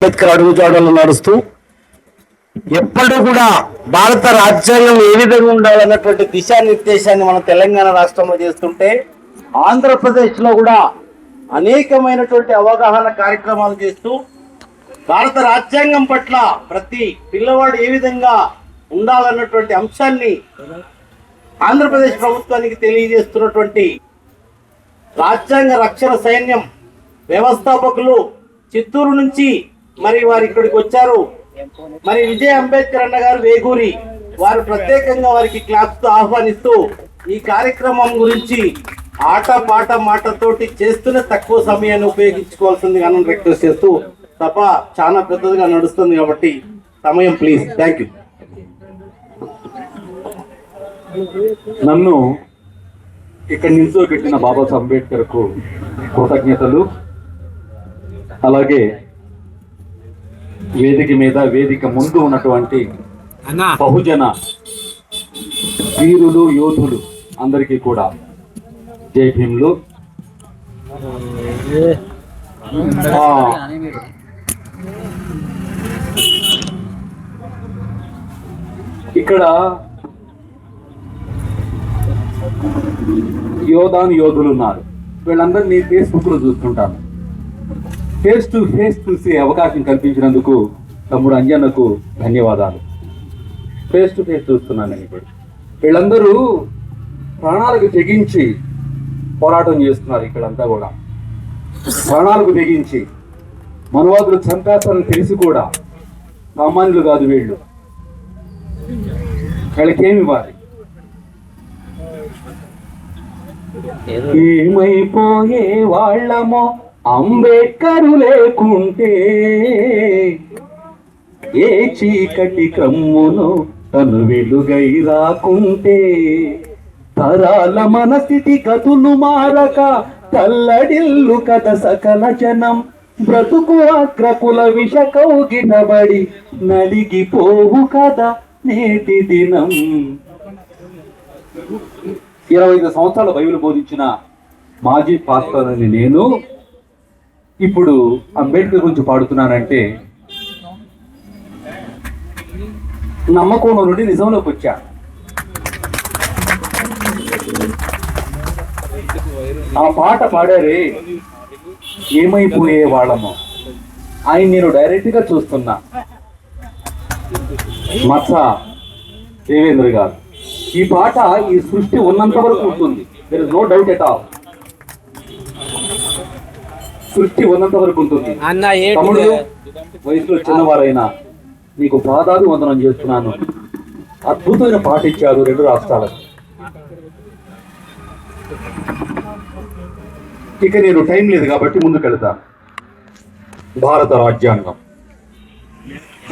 అంబేద్కర్ అడుగు జాడలు నడుస్తూ ఎప్పుడు కూడా భారత రాజ్యాంగం ఏ విధంగా ఉండాలన్నటువంటి దిశానిర్దేశాన్ని మనం తెలంగాణ రాష్ట్రంలో చేస్తుంటే ఆంధ్రప్రదేశ్లో కూడా అనేకమైనటువంటి అవగాహన కార్యక్రమాలు చేస్తూ భారత రాజ్యాంగం పట్ల ప్రతి పిల్లవాడు ఏ విధంగా ఉండాలన్నటువంటి అంశాన్ని ఆంధ్రప్రదేశ్ ప్రభుత్వానికి తెలియజేస్తున్నటువంటి రాజ్యాంగ రక్షణ సైన్యం వ్యవస్థాపకులు చిత్తూరు నుంచి మరి వారు ఇక్కడికి వచ్చారు. మరి విజయ్ అంబేద్కర్ అన్న గారు వేగూరి వారు ప్రత్యేకంగా వారికి క్లాస్ ఆహ్వానిస్తూ ఈ కార్యక్రమం గురించి ఆట పాట మాటతోటి చేస్తూనే తక్కువ సమయాన్ని ఉపయోగించుకోవాల్సింది మనం రిక్వెస్ట్ చేస్తూ తప్ప చాలా పెద్దదిగా నడుస్తుంది కాబట్టి సమయం ప్లీజ్. థ్యాంక్ యూ నన్ను ఇక్కడ నిల్చోబెట్టిన బాబాసాహెబ్ అంబేద్కర్కు కృతజ్ఞతలు. అలాగే వేదిక మీద వేదిక ముందు ఉన్నటువంటి బహుజన వీరులు యోధులు అందరికీ కూడా జై భీములు. ఇక్కడ యోధాను యోధులు ఉన్నారు. వీళ్ళందరినీ ఫేస్బుక్లో చూస్తుంటాను. ఫేస్ టు ఫేస్ చూసే అవకాశం కల్పించినందుకు తమ్ముడు అంజన్నకు ధన్యవాదాలు. ఫేస్ టు ఫేస్ చూస్తున్నాను నేను ఇప్పుడు. వీళ్ళందరూ ప్రాణాలకు తెగించి పోరాటం చేస్తున్నారు ఇక్కడంతా కూడా. ప్రాణాలకు తెగించి మనవాదులు చంపేస్తారని తెలిసి కూడా సామాన్యులు కాదు వీళ్ళు. వీళ్ళకేమి ఇవ్వాలి? ఏమైపోయే వాళ్ళమో అంబేద్కరు లేకుంటే ఏ చీకటి క్రమ్మును తను వెలుగై రాకుంటే తరాల మనస్థితి గతులు మారక తల్లడిల్లు కథ సకల జనం బ్రతుకు అగ్రకుల విష కౌగినబడి నలిగిపోవు కదా నేటి దినం. ఇరవై ఐదు సంవత్సరాల బైబిల్ బోధించిన మాజీ పాస్టర్ అని నేను ఇప్పుడు అంబేద్కర్ గురించి పాడుతున్నానంటే నమ్మకంలో నుండి నిజంలోకి వచ్చా? ఆ పాట పాడారే ఏమైపోయే వాళ్ళము. ఆయన నేను డైరెక్ట్గా చూస్తున్నా. మత్స దేవేంద్ర గారు ఈ పాట ఈ సృష్టి ఉన్నంత వరకు ఉంటుంది. There is no doubt at all సృష్టి ఉన్నంత వరకు ఉంటుంది. అన్న తమ్ముడు వయసులో చిన్నవారైనా నీకు పాదాది వందనం చేస్తున్నాను. అద్భుతమైన పాట ఇచ్చారు రెండు రాష్ట్రాలకు. ఇక నేను టైం లేదు కాబట్టి ముందుకెళ్తాను భారత రాజ్యాంగం.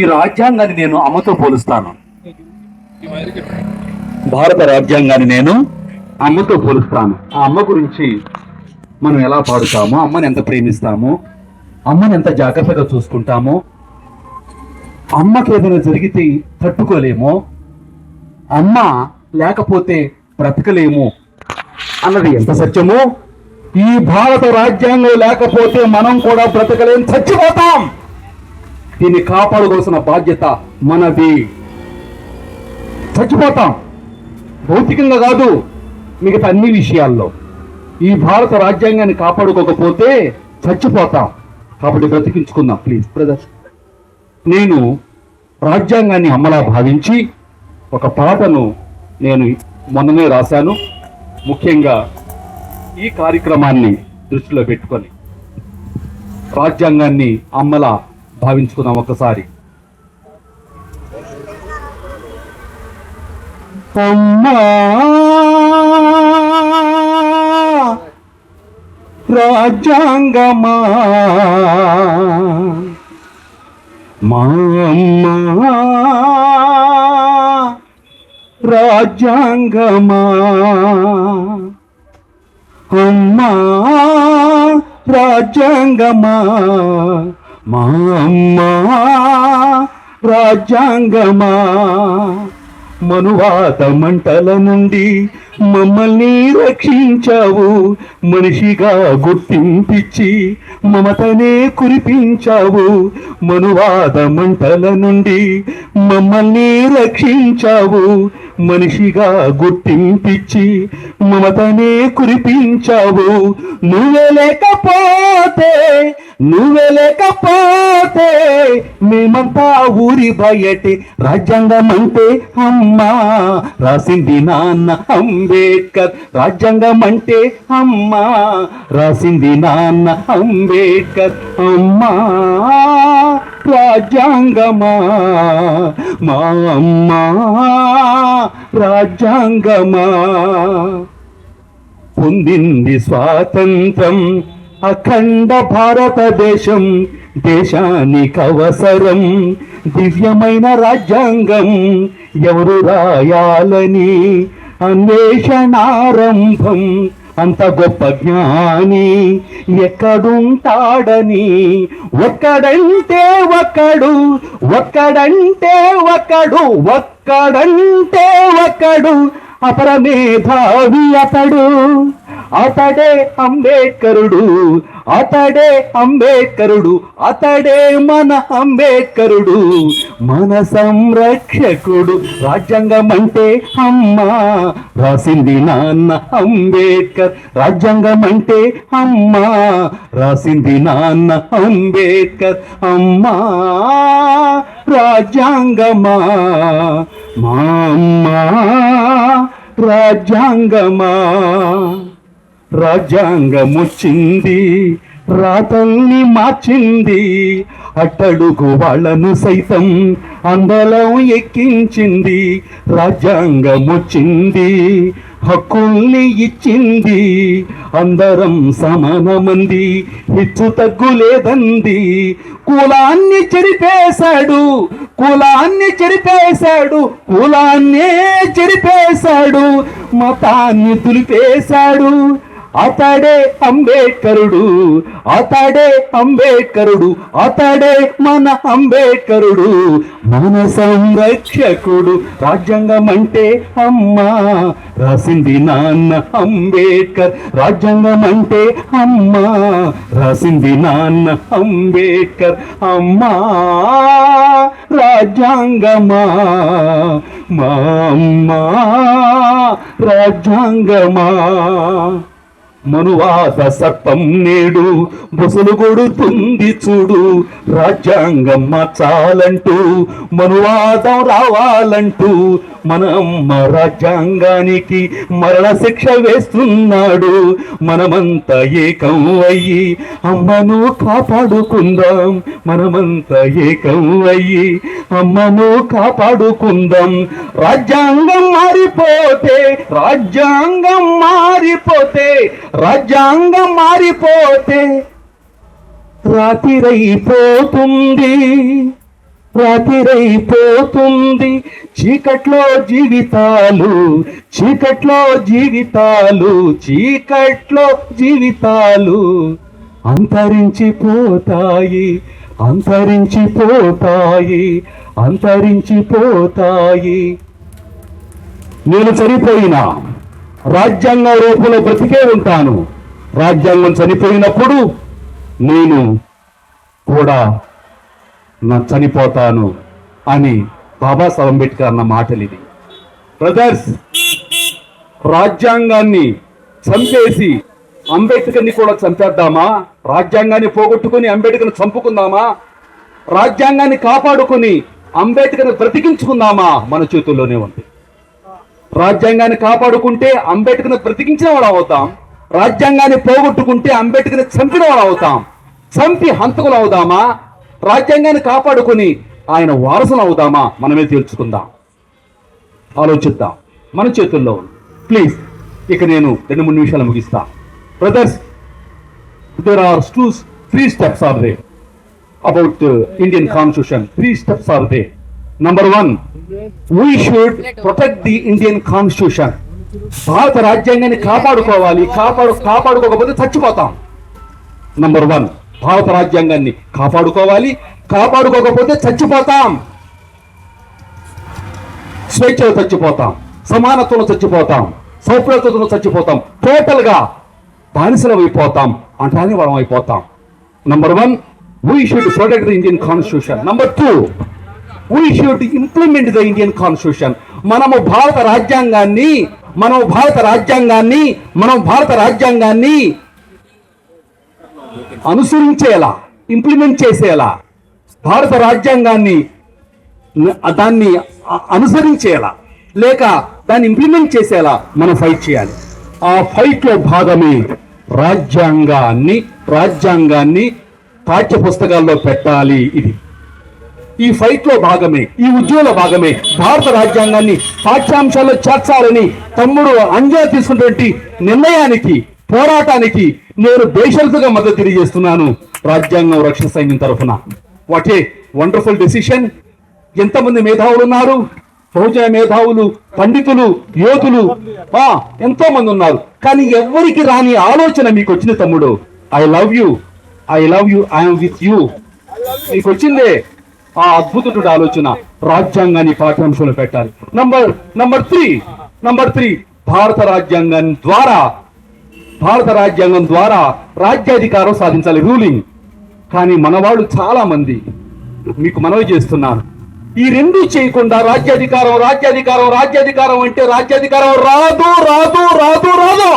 ఈ రాజ్యాంగాన్ని నేను అమ్మతో పోలుస్తాను. భారత రాజ్యాంగాన్ని నేను అమ్మతో పోలుస్తాను. ఆ అమ్మ గురించి మనం ఎలా పాడుతామో అమ్మని ఎంత ప్రేమిస్తామో అమ్మని ఎంత జాగ్రత్తగా చూసుకుంటామో అమ్మకి ఏదైనా జరిగితే తట్టుకోలేమో అమ్మ లేకపోతే బ్రతకలేము అన్నది ఎంత సత్యమో ఈ భారత రాజ్యాంగం లేకపోతే మనం కూడా బ్రతకలేం చచ్చిపోతాం. దీన్ని కాపాడుకోవాల్సిన బాధ్యత మనది. చచ్చిపోతాం. భౌతికంగా కాదు మిగతా అన్ని విషయాల్లో. ఈ భారత రాజ్యాంగాన్ని కాపాడుకోకపోతే చచ్చిపోతాం. కాబట్టి బ్రతికించుకుందాం ప్లీజ్ బ్రదర్ నేను రాజ్యాంగాన్ని అమలా భావించి ఒక పాటను నేను మొన్ననే రాశాను. ముఖ్యంగా ఈ కార్యక్రమాన్ని దృష్టిలో పెట్టుకొని రాజ్యాంగాన్ని అమ్మలా భావించుకుందాం ఒకసారి. అమ్మా! రాజ్యాంగమా మా అమ్మా రాజ్యాంగమా అమ్మా రాజ్యాంగమా మా అమ్మా రాజ్యాంగమా మనువాత మంటల నుండి మమ్మల్ని రక్షించావు. మనిషిగా గుర్తింపిచ్చి మమతనే కురిపించావు. మనువాత మంటల నుండి మమ్మల్ని రక్షించావు. మనిషిగా గుర్తింపిచ్చి మమతనే కురిపించావు. నువ్వే లేకపోతే నువ్వే లేకపోతే మేమంతా ఊరి బయటే రాజ్యాంగం అంటే అమ్మా రాసింది నాన్న అంబేద్కర్. రాజ్యాంగం అంటే అమ్మా రాసింది నాన్న అంబేద్కర్. అమ్మా! రాజ్యాంగమా? మా అమ్మ రాజ్యాంగమా? పొందింది స్వాతంత్రం అఖండ భారతదేశం దేశానికి అవసరం. దివ్యమైన రాజ్యాంగం ఎవరు రాయాలని అన్వేషణారంభం. అంత గొప్ప జ్ఞాని ఎక్కడుంటాడని? ఒక్కడంటే ఒక్కడు ఒక్కడంటే ఒక్కడు ఒక్కడంటే ఒక్కడు. అపరమేధావి అతడు. అతడే అంబేద్కరుడు. అతడే అంబేద్కరుడు. అతడే మన అంబేద్కరుడు. మన సంరక్షకుడు. రాజ్యాంగం అంటే అమ్మ. రాసింది నాన్న అంబేద్కర్. రాజ్యాంగం అంటే అమ్మ. రాసింది నాన్న అంబేద్కర్. అమ్మా రాజ్యాంగమా? మా అమ్మా. రాజ్యాంగమా? రాజ్యాంగమొచ్చింది రాతల్ని మార్చింది అట్టడుగు వాళ్ళను సైతం అందలం ఎక్కించింది రాజ్యాంగమొచ్చింది హక్కుల్ని ఇచ్చింది. అందరం సమానమంది హెచ్చు తగ్గు లేదంది. కులాన్ని చెరిపేశాడు కులాన్ని చెరిపేశాడు కులాన్నే చెరిపేశాడు మతాన్ని తులిపేశాడు. అతడే అంబేద్కరుడు అతడే అంబేద్కరుడు అతడే మన అంబేద్కరుడు మన సంరక్షకుడు రాజ్యాంగం అంటే అమ్మా రాసింది నాన్న అంబేద్కర్ రాజ్యాంగం అంటే అమ్మా రాసింది నాన్న అంబేద్కర్ అమ్మా రాజ్యాంగమా మా అమ్మా రాజ్యాంగమా. మనువాద సర్పం నేడు బుసలు కొడుతుంది చూడు. రాజ్యాంగం మార్చాలంటూ మనువాదం రావాలంటూ మనమ్మ రాజ్యాంగానికి మరణ శిక్ష వేస్తున్నాడు. మనమంతా ఏకం అయ్యి అమ్మను కాపాడుకుందాం. మనమంతా ఏకం అయ్యి అమ్మను కాపాడుకుందాం. రాజ్యాంగం మారిపోతే రాజ్యాంగం మారిపోతే రాజ్యాంగం మారిపోతే రాతిరైపోతుంది. రాతిరైపోతుంది చీకట్లో జీవితాలు చీకట్లో జీవితాలు చీకట్లో జీవితాలు అంతరించిపోతాయి అంతరించిపోతాయి అంతరించిపోతాయి. నేను చనిపోయినా రాజ్యాంగ రూపంలో బ్రతికే ఉంటాను. రాజ్యాంగం చనిపోయినప్పుడు నేను కూడా చనిపోతాను అని బాబాసాహెబ్ అంబేద్కర్ అన్న మాటలు ఇది బ్రదర్స్ రాజ్యాంగాన్ని చంపేసి అంబేద్కర్ని కూడా చంపేద్దామా? రాజ్యాంగాన్ని పోగొట్టుకుని అంబేద్కర్ని చంపుకుందామా? రాజ్యాంగాన్ని కాపాడుకుని అంబేద్కర్ని బ్రతికించుకుందామా? మన చేతుల్లోనే ఉంది. రాజ్యాంగాన్ని కాపాడుకుంటే అంబేద్కర్ని బ్రతికించిన వాడు అవుతాం. రాజ్యాంగాన్ని పోగొట్టుకుంటే అంబేద్కర్ని చంపిన వాడు అవుతాం. చంపి హంతకులు అవుదామా? రాజ్యాంగాన్ని కాపాడుకొని ఆయన వారసులు అవుదామా మనమే తేల్చుకుందాం. ఆలోచిద్దాం. మన చేతుల్లో ఉంది. ప్లీజ్ ఇక నేను రెండు మూడు నిమిషాలు ముగిస్తా. Brothers there are two three steps are they about Indian constitution three steps are they number one we should protect the Indian constitution భారత రాజ్యాంగాన్ని కాపాడుకోవాలి. కాపాడు కాపాడుకోకపోతే చచ్చిపోతాం. నంబర్ వన్ భారత రాజ్యాంగాన్ని కాపాడుకోవాలి. కాపాడుకోకపోతే చచ్చిపోతాం. స్వేచ్ఛలో చచ్చిపోతాం. సమానత్వంలో చచ్చిపోతాం. సౌప్రతలో చచ్చిపోతాం. టోటల్గా బానిసలం అయిపోతాం. అంటానే వాళ్ళం అయిపోతాం. Number one we should protect the Indian constitution number two we should implement the Indian constitution మనము భారత రాజ్యాంగాన్ని మనం భారత రాజ్యాంగాన్ని మనం భారత రాజ్యాంగాన్ని అనుసరించేలా ఇంప్లిమెంట్ చేసేలా భారత రాజ్యాంగాన్ని దాన్ని అనుసరించేలా లేక దాన్ని ఇంప్లిమెంట్ చేసేలా మనం ఫైట్ చేయాలి. ఆ ఫైట్లో భాగమే రాజ్యాంగాన్ని రాజ్యాంగాన్ని పాఠ్య పుస్తకాల్లో పెట్టాలి ఇది. ఈ ఫైట్లో భాగమే ఈ ఉద్యోగంలో భాగమే భారత రాజ్యాంగాన్ని పాఠ్యాంశాల్లో చేర్చాలని తమ్ముడు అంజా తీసుకున్నటువంటి నిర్ణయానికి పోరాటానికి నేను బేషరతుగా మద్దతు తెలియజేస్తున్నాను. రాజ్యాంగం రక్షణ సైన్యం తరఫున. వాట్ ఏ వండర్ఫుల్ డెసిషన్ ఎంతమంది మేధావులు ఉన్నారు? బహుజన మేధావులు పండితులు యోధులు. ఎంతో మంది ఉన్నారు. కానీ ఎవ్వరికి రాని ఆలోచన మీకు వచ్చింది తమ్ముడు. I love you I love you I'm with you మీకు వచ్చిందే ఆ అద్భుతమైన ఆలోచన. రాజ్యాంగాన్ని పాఠ్యాంశంలో పెట్టాలి. Number number three number three భారత రాజ్యాంగం ద్వారా భారత రాజ్యాంగం ద్వారా రాజ్యాధికారం సాధించాలి రూలింగ్ కానీ మనవాళ్ళు చాలా మంది మీకు మనవి చేస్తున్నారు ఈ రెండు చేయకుండా రాజ్యాధికారం రాజ్యాధికారం రాజ్యాధికారం అంటే రాజ్యాధికారం రాదు రాదు రాదు రాదు.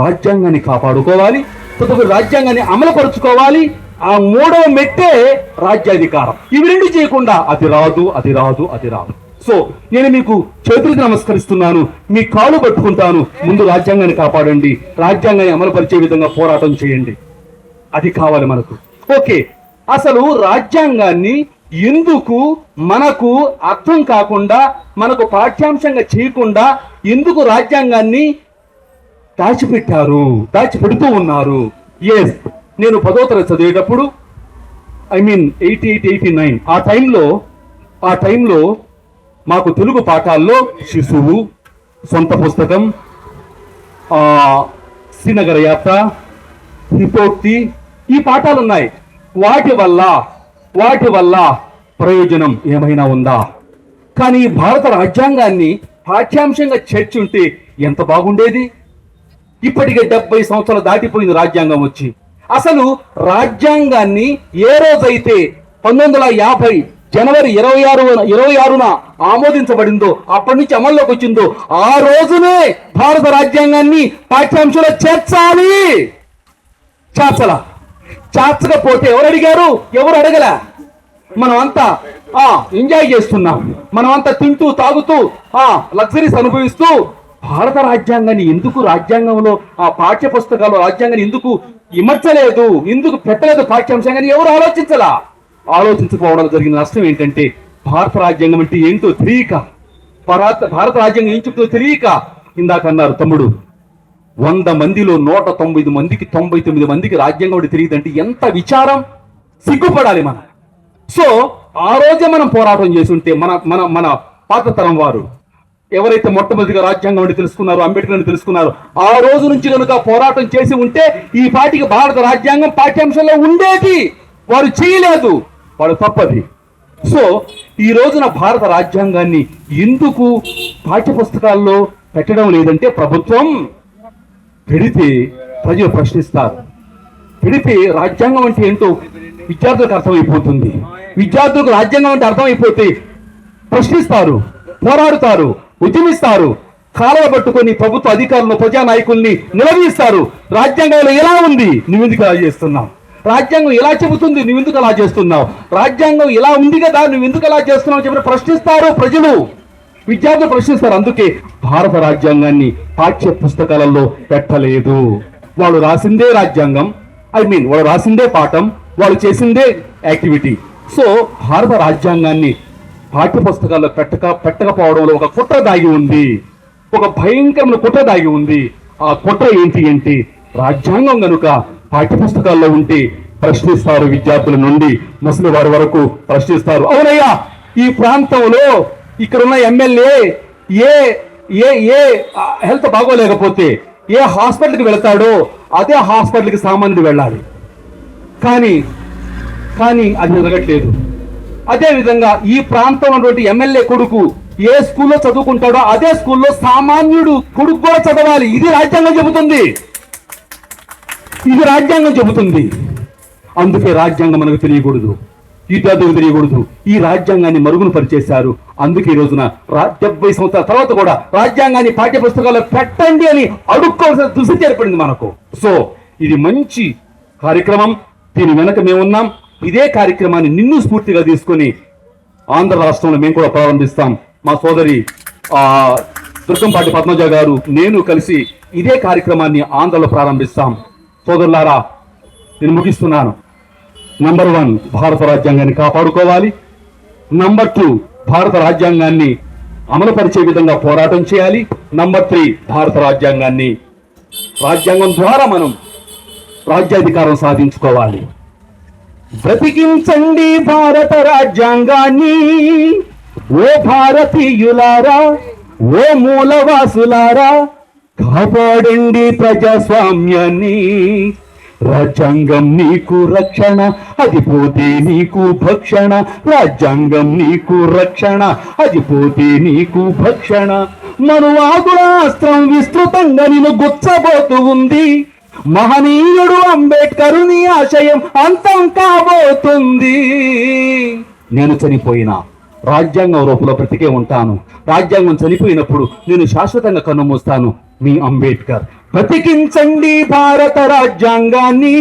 రాజ్యాంగాన్ని కాపాడుకోవాలి తదుపరి రాజ్యాంగాన్ని అమలుపరుచుకోవాలి. ఆ మూడవ మెట్టే రాజ్యాధికారం. ఇవి రెండు చేయకుండా అది రాదు అది రాదు అది రాదు. సో నేను మీకు చేతులకు నమస్కరిస్తున్నాను మీ కాళ్ళు పట్టుకుంటాను ముందు రాజ్యాంగాన్ని కాపాడండి రాజ్యాంగాన్ని అమలుపరిచే విధంగా పోరాటం చేయండి. అది కావాలి మనకు. ఓకే అసలు రాజ్యాంగాన్ని ఎందుకు మనకు అర్థం కాకుండా మనకు పాఠ్యాంశంగా చేయకుండా ఎందుకు రాజ్యాంగాన్ని దాచిపెట్టారు దాచిపెడుతూ ఉన్నారు? ఎస్ నేను పదో తరగతి చదివేటప్పుడు I mean eighty eight eighty nine ఆ టైంలో ఆ టైంలో మాకు తెలుగు పాఠాల్లో శిశువు సొంత పుస్తకం శ్రీనగర యాత్ర హిపోక్తి ఈ పాఠాలు ఉన్నాయి వాటి వల్ల వాటి వల్ల ప్రయోజనం ఏమైనా ఉందా? కానీ భారత రాజ్యాంగాన్ని పాఠ్యాంశంగా చేర్చుంటే ఎంత బాగుండేది? ఇప్పటికే డెబ్బై సంవత్సరాలు దాటిపోయింది రాజ్యాంగం వచ్చి. అసలు రాజ్యాంగాన్ని ఏ రోజైతే పంతొమ్మిది వందల యాభై జనవరి ఇరవై ఆరు ఇరవై ఆరున ఆమోదించబడిందో అప్పటి నుంచి అమల్లోకి వచ్చిందో ఆ రోజునే భారత రాజ్యాంగాన్ని పాఠ్యాంశంలో చేర్చాలి. చేర్చలా? చేర్చకపోతే ఎవరు అడిగారు? ఎవరు అడగలా? మనం అంతా ఆ ఎంజాయ్ చేస్తున్నాం. మనం అంతా తింటూ తాగుతూ ఆ లగ్జరీస్ అనుభవిస్తూ భారత రాజ్యాంగాన్ని ఎందుకు రాజ్యాంగంలో ఆ పాఠ్య పుస్తకాలు రాజ్యాంగాన్ని ఎందుకు ఇమర్చలేదు ఎందుకు పెట్టలేదు పాఠ్యాంశాన్ని ఎవరు ఆలోచించలా? ఆలోచించకపోవడం జరిగిన నష్టం ఏంటంటే భారత రాజ్యాంగం అంటే ఏంటో తెలియక భారత భారత రాజ్యాంగం ఏం చెప్తుందో తెలియక ఇందాక అన్నారు తమ్ముడు వంద మందిలో నూట తొంభై మందికి తొంభై తొమ్మిది మందికి రాజ్యాంగం ఒకటి తెలియదంటే ఎంత విచారం? సిగ్గుపడాలి మనం. సో ఆ రోజే మనం పోరాటం చేస్తుంటే మన మన మన పాత తరం వారు ఎవరైతే మొట్టమొదటిగా రాజ్యాంగం అని తెలుసుకున్నారో అంబేద్కర్ అని తెలుసుకున్నారో ఆ రోజు నుంచి కనుక పోరాటం చేసి ఉంటే ఈ పాటికి భారత రాజ్యాంగం పాఠ్యాంశంలో ఉండేది. వారు చేయలేదు. వాడు తప్పది. సో ఈ రోజున భారత రాజ్యాంగాన్ని ఎందుకు పాఠ్య పుస్తకాల్లో పెట్టడం లేదంటే ప్రభుత్వం పెడితే ప్రజలు ప్రశ్నిస్తారు. పెడితే రాజ్యాంగం అంటే ఏంటో విద్యార్థులకు అర్థమైపోతుంది. విద్యార్థులకు రాజ్యాంగం అంటే అర్థమైపోతే ప్రశ్నిస్తారు పోరాడుతారు ఉద్యమిస్తారు కాలువ పట్టుకొని ప్రభుత్వ అధికారులను ప్రజా నాయకుల్ని నిలదీస్తారు. రాజ్యాంగంలో ఎలా ఉంది. నువ్వెందుకు అలా చేస్తున్నావు? రాజ్యాంగం ఎలా చెబుతుంది నువ్వెందుకు అలా చేస్తున్నావు? రాజ్యాంగం ఇలా ఉంది కదా నువ్వెందుకు అలా చేస్తున్నావు? చెప్పి ప్రశ్నిస్తారు ప్రజలు. విద్యార్థులు ప్రశ్నిస్తారు అందుకే భారత రాజ్యాంగాన్ని పాఠ్య పుస్తకాలలో పెట్టలేదు. వాళ్ళు రాసిందే రాజ్యాంగం ఐ మీన్ వాళ్ళు రాసిందే పాఠం వాళ్ళు చేసిందే యాక్టివిటీ. సో భారత రాజ్యాంగాన్ని పాఠ్య పుస్తకాల్లో పెట్టక పెట్టకపోవడంలో ఒక కుట్ర దాగి ఉంది. ఒక భయంకరమైన కుట్ర దాగి ఉంది. ఆ కుట్ర ఏంటి అంటే రాజ్యాంగం కనుక పాఠ్య పుస్తకాల్లో ఉంటే ప్రశ్నిస్తారు విద్యార్థుల నుండి. ముసలి వారి వరకు ప్రశ్నిస్తారు. అవునయ్యా ఈ ప్రాంతంలో ఇక్కడున్న ఎమ్మెల్యే ఏ ఏ ఏ హెల్త్ బాగోలేకపోతే ఏ హాస్పిటల్కి వెళతాడో అదే హాస్పిటల్కి సామాన్యుడు వెళ్ళాలి. కానీ కానీ అది జరగట్లేదు. అదేవిధంగా ఈ ప్రాంతంలో ఉన్నటువంటి ఎమ్మెల్యే కొడుకు ఏ స్కూల్లో చదువుకుంటాడో అదే స్కూల్లో సామాన్యుడు కొడుకు కూడా చదవాలి. ఇది రాజ్యాంగం చెబుతుంది. ఇది రాజ్యాంగం చెబుతుంది. అందుకే రాజ్యాంగం మనకు తెలియకూడదు. విద్యార్థులకు తెలియకూడదు. ఈ రాజ్యాంగాన్ని మరుగున పరిచేశారు. అందుకే ఈ రోజున డెబ్బై సంవత్సరాల తర్వాత కూడా రాజ్యాంగాన్ని పాఠ్య పుస్తకాల్లో పెట్టండి అని అడుక్కోవాల్సిన దుస్థితి ఏర్పడింది మనకు. సో ఇది మంచి కార్యక్రమం. దీని వెనక మేమున్నాం ఇదే కార్యక్రమాన్ని నిన్ను స్ఫూర్తిగా తీసుకొని ఆంధ్ర రాష్ట్రంలో మేము కూడా ప్రారంభిస్తాం. మా సోదరి ఆ దుర్గంపాటి పద్మజ గారు నేను కలిసి ఇదే కార్యక్రమాన్ని ఆంధ్రలో ప్రారంభిస్తాం. సోదరులారా నేను ముగిస్తున్నాను. నంబర్ వన్ భారత రాజ్యాంగాన్ని కాపాడుకోవాలి. నంబర్ టూ భారత రాజ్యాంగాన్ని అమలుపరిచే విధంగా పోరాటం చేయాలి. నంబర్ త్రీ భారత రాజ్యాంగాన్ని రాజ్యాంగం ద్వారా మనం రాజ్యాధికారం సాధించుకోవాలి. బ్రతికించండి భారత రాజ్యాంగాన్ని. ఓ భారతీయులారా ఓ మూలవాసులారా కాపాడండి ప్రజాస్వామ్యాన్ని. రాజ్యాంగం నీకు రక్షణ అది పోతే నీకు భక్షణ. రాజ్యాంగం నీకు రక్షణ అది పోతే నీకు భక్షణ. మనువాదుల అస్త్రం విస్తృతంగా నేను గుచ్చబోతూ ఉంది. మహనీయుడు అంబేద్కరుని ఆశయం అంతం కాబోతుంది. నేను చనిపోయినా రాజ్యాంగం రూపంలో బ్రతికే ఉంటాను. రాజ్యాంగం చనిపోయినప్పుడు నేను శాశ్వతంగా కన్నుమూస్తాను. మీ అంబేద్కర్. బ్రతికించండి భారత రాజ్యాంగాన్ని.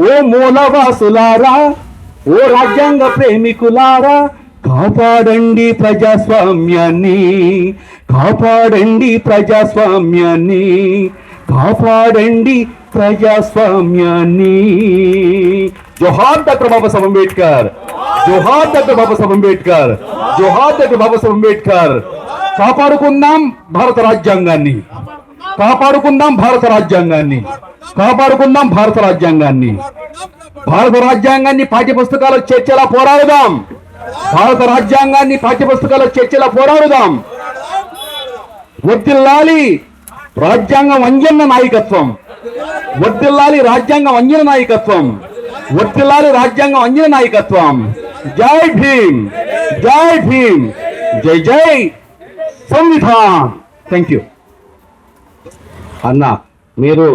ఓ మూలవాసులారా ఓ రాజ్యాంగ ప్రేమికులారా కాపాడండి ప్రజాస్వామ్యాన్ని. కాపాడండి ప్రజాస్వామ్యాన్ని. కాపాడండి ప్రజాస్వామ్యాన్ని. జోహార్ డాక్టర్ బాబాసాహెబ్ అంబేద్కర్. జోహార్ డాక్టర్ బాబాసాహెబ్ అంబేద్కర్. జోహార్ డాక్టర్ బాబాసాహెబ్ అంబేద్కర్. కాపాడుకుందాం భారత రాజ్యాంగాన్ని. కాపాడుకుందాం భారత రాజ్యాంగాన్ని. కాపాడుకుందాం భారత రాజ్యాంగాన్ని. భారత రాజ్యాంగాన్ని పాఠ్య పుస్తకాలు చేర్చేలా పోరాడుదాం. భారత రాజ్యాంగాన్ని పాఠ్య పుస్తకాలు చేర్చేలా పోరాడుదాం. వద్దిల్లాలి రాజ్యాంగం అంజన్న నాయకత్వం. వద్దిల్లాలి రాజ్యాంగం అంజన నాయకత్వం. వద్దిల్లాలి రాజ్యాంగం అంజన నాయకత్వం. జై భీమ్ జై భీమ్ జై జై. సంవిధాన్. థ్యాంక్ యూ అన్న మీరు